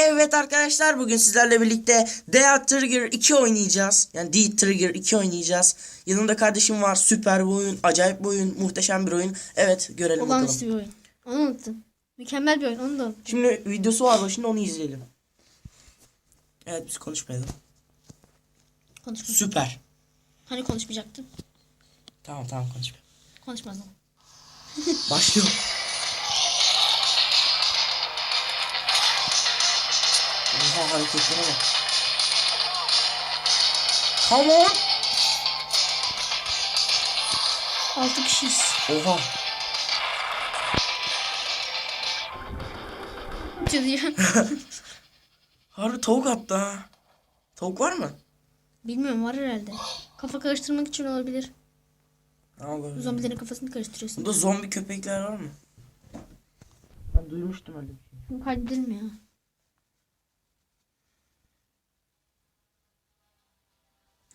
Evet arkadaşlar bugün sizlerle birlikte Death Trigger 2 oynayacağız. Yani Death Trigger 2 oynayacağız. Yanımda kardeşim var. Süper bir oyun, acayip bir oyun, muhteşem bir oyun. Evet görelim Olağanüstü bakalım. bir oyun. Onu unuttum. Mükemmel bir oyun. Onu da unuttum. Şimdi videosu var başında onu izleyelim. Evet biz konuşmayalım. Konuşma. Süper. Hani konuşmayacaktın? Tamam tamam konuşma. Konuşmaz ama. Başlıyor. Oha hareketlere bak. Come on. Altı kişiyiz. Oha. Diyor. Harbi tavuk attı ha. Tavuk var mı? Bilmiyorum var herhalde. Kafa karıştırmak için olabilir. Abi. Zombilerin kafasını karıştırıyorsun. Burada zombi köpekler var mı? Ben duymuştum öyle bir şey. Bunu kaydedelim ya.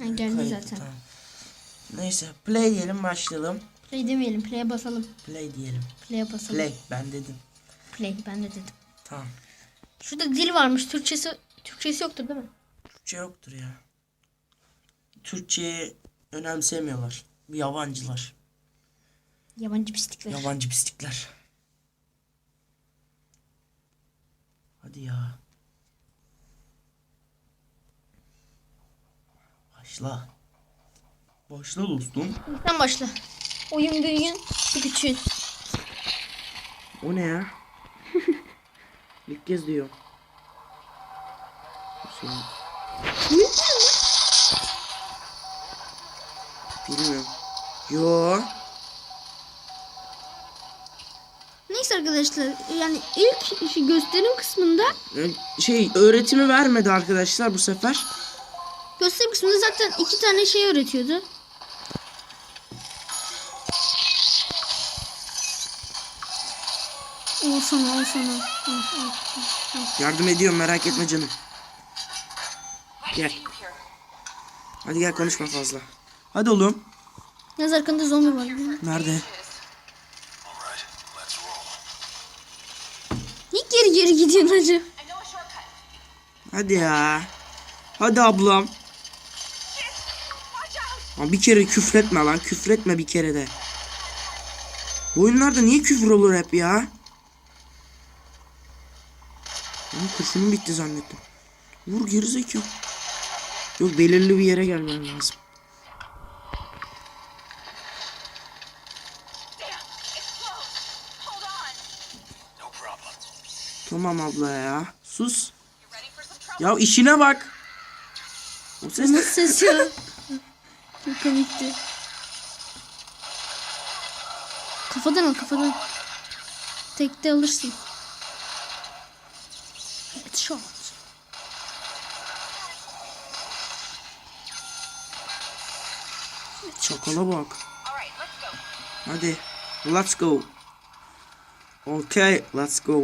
Ha geldi Kayıtlı, zaten. tamam. Neyse play diyelim başlayalım. Play demeyelim. Play'e basalım. Play diyelim. Play'e basalım. Play ben dedim. Play. Ben de dedim. Tamam. Şurada dil varmış. Türkçesi Türkçesi yoktur değil mi? Türkçe yoktur ya. Türkçeyi önemsemiyorlar. Yabancılar. Yabancı pislikler. Yabancı pislikler. Hadi ya. Başla. Başla dostum. Sen başla. Oyun büyüğün, küçüğün. O ne ya? İlk kez diyor. Hüseyin. Bilmiyorum. Yo. Neyse arkadaşlar yani ilk işi gösterim kısmında Şey öğretimi vermedi arkadaşlar bu sefer. Gösterim kısmında zaten iki tane şey öğretiyordu. Al sana al sana. Yardım ediyorum merak etme canım. Gel. Hadi gel konuşma fazla. Hadi oğlum. Yaz arkanda zombi var. Nerede? Niye geri geri gidiyorsun hacı? Hadi ya. Hadi ablam. Lan bir kere küfretme lan. Küfretme bir kere de. Bu oyunlarda niye küfür olur hep ya? Lan kurşunum bitti zannettim. Vur gerizekalı. Yok belirli bir yere gelmem lazım. Tamam abla ya. Sus. Ya işine bak. O ses? Nasıl ses ya? Çok komikti. Kafadan al kafadan. Tekte alırsın. Headshot. Çakala bak. Hadi. Let's go. Okay, let's go.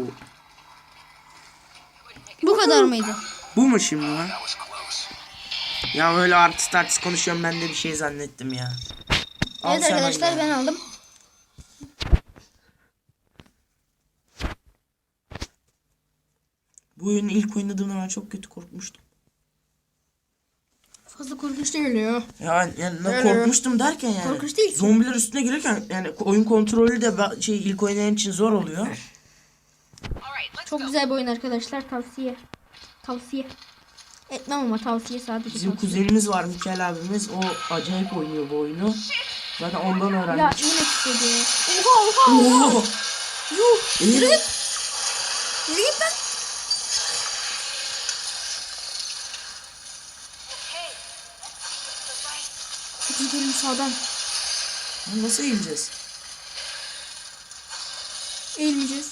Bu kadar mıydı? Bu mu şimdi lan? Ya böyle artist artist konuşuyorum ben de bir şey zannettim ya. Al evet arkadaşlar ben aldım. Bu oyunu ilk oynadığımda ben çok kötü korkmuştum. Fazla korkunç değil ya. Yani, yani Öyle. korkmuştum derken yani. Korkunç değil. Zombiler üstüne gelirken yani oyun kontrolü de şey ilk oynayan için zor oluyor. Çok güzel bir oyun arkadaşlar tavsiye. Tavsiye. Etmem ama tavsiye sadece Bizim tavsiye. kuzenimiz var Mikael abimiz. O acayip oynuyor bu oyunu. Zaten ondan Ya öğrendik. yine istedi. Oha oha oha. Oo. Yuh. Yürü git. Yürü git lan. Hadi gidelim sağdan. Nasıl eğileceğiz? Eğilmeyeceğiz.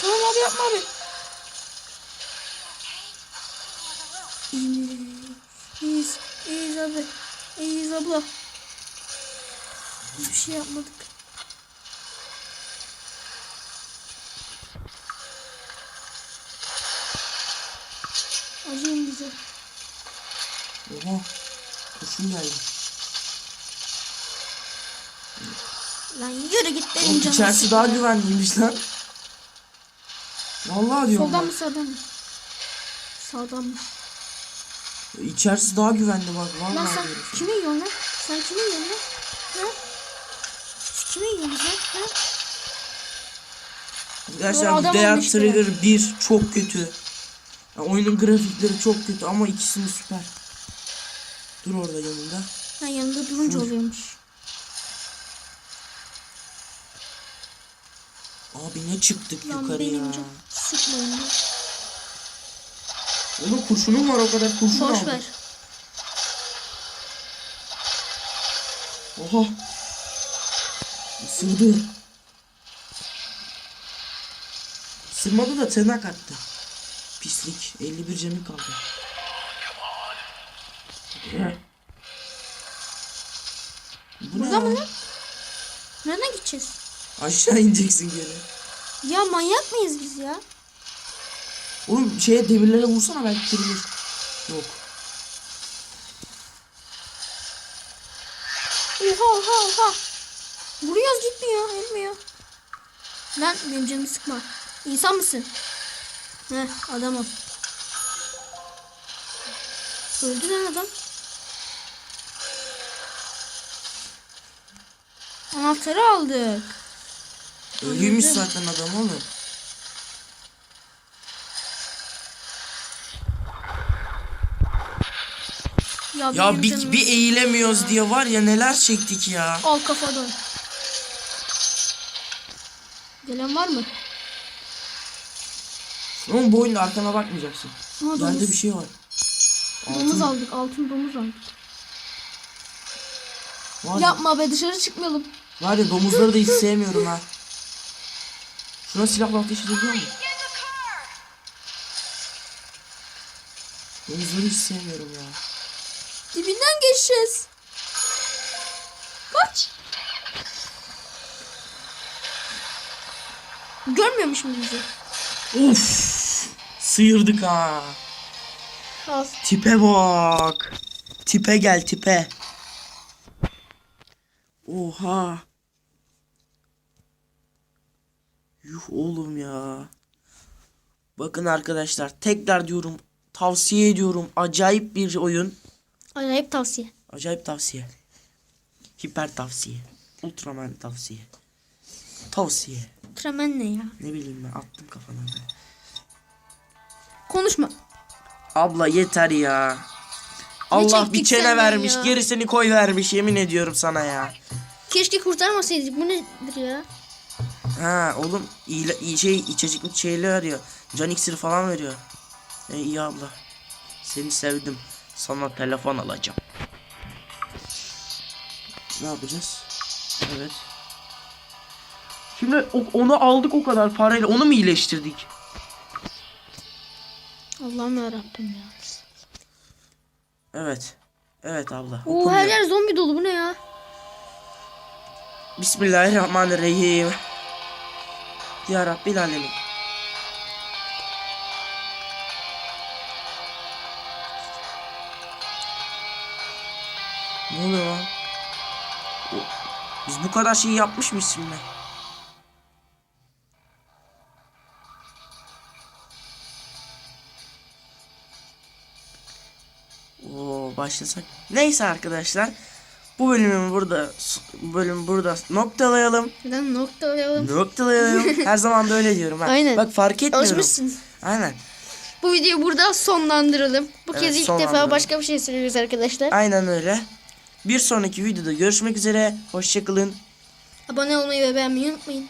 Tamam abi yapma abi. İyiyiz. Abi. İyiyiz abla. Hiçbir şey yapmadık. Acıyın bize. Oha. Kurşun geldi. Lan yürü git benim canım. içerisi daha güvenliymiş lan. Vallahi diyorum. Soldan bak. mı sağdan mı? Sağdan mı? İçerisi daha güvenli bak. Vallahi Lan sen diyorum. kimi yiyorsun lan? Sen kimi yiyorsun lan? Ha? Yiyorsunuz lan? Ha? Arkadaşlar be. Trigger 1 çok kötü. Ya oyunun grafikleri çok kötü ama ikisini süper. Dur orada yanında. Ha yanında durunca oluyormuş. Abi ne çıktık Lan yukarı benim ya. can. Oğlum kurşunum var o kadar kurşun Boş aldım. ver. Oha. Isırdı. Isırmadı da tırnak attı. Pislik. 51 canı kaldı. Bu Burada mı lan? Nereden gideceğiz? Aşağı ineceksin geri. Ya manyak mıyız biz ya? Oğlum şeye demirlere vursana belki kırılır. Yok. Oha oha oha. Vuruyoruz gitmiyor. Ölmüyor. Lan benim canımı sıkma. İnsan mısın? Heh adam ol. Öldü lan adam. Anahtarı aldık. Ölüymüş zaten adam oğlum. Ya, Ya bir, canım- bir eğilemiyoruz diye var ya neler çektik ya. Al kafadan. Gelen var mı? Oğlum bu oyunda arkana bakmayacaksın. Aha, Bende bir şey var. Domuz aldık. Altın domuz aldık. Var, ya. Yapma be dışarı çıkmayalım. var ya domuzları da hiç sevmiyorum ha. Şuna silahla ateş edebiliyor mu? Domuzları hiç sevmiyorum ya. Dibinden geçeceğiz. Kaç. Görmüyormuş mu bizi? Of! Sıyırdık ha. Az. Tipe bak. Tipe gel tipe. Oha. Yuh oğlum ya. Bakın arkadaşlar tekrar diyorum tavsiye ediyorum acayip bir oyun. Acayip tavsiye. Acayip tavsiye. Hiper tavsiye. Ultraman tavsiye. Tavsiye. Tremen ne ya? Ne bileyim ben attım kafana. Konuşma. Abla yeter ya. Allah bir çene vermiş, ya? gerisini koy vermiş yemin ediyorum sana ya. Keşke kurtarmasaydık. Bu nedir ya? Ha oğlum iyi şey içecek şeyler arıyor. Can iksiri falan veriyor. E, iyi abla. Seni sevdim. Sana telefon alacağım. Ne yapacağız? Evet. Şimdi onu aldık o kadar parayla. Onu mu iyileştirdik? Allah'ım yarabbim ya. Evet. Evet abla. Oo her yer zombi dolu. Bu ne ya? Bismillahirrahmanirrahim. Ya Rabbil Alemin. Biz bu kadar şeyi yapmış mıyız şimdi? Oo başlasak. Neyse arkadaşlar. Bu bölümü burada bu bölümü burada noktalayalım. Neden nokta koyalım? Noktalayalım. Her zaman da öyle diyorum. Ha. Aynen. Bak fark etmiyorum. Alışmışsınız. Aynen. Bu videoyu burada sonlandıralım. Bu Evet, kez ilk defa başka bir şey söylüyoruz arkadaşlar. Aynen öyle. Bir sonraki videoda görüşmek üzere. Hoşçakalın. Abone olmayı ve beğenmeyi unutmayın.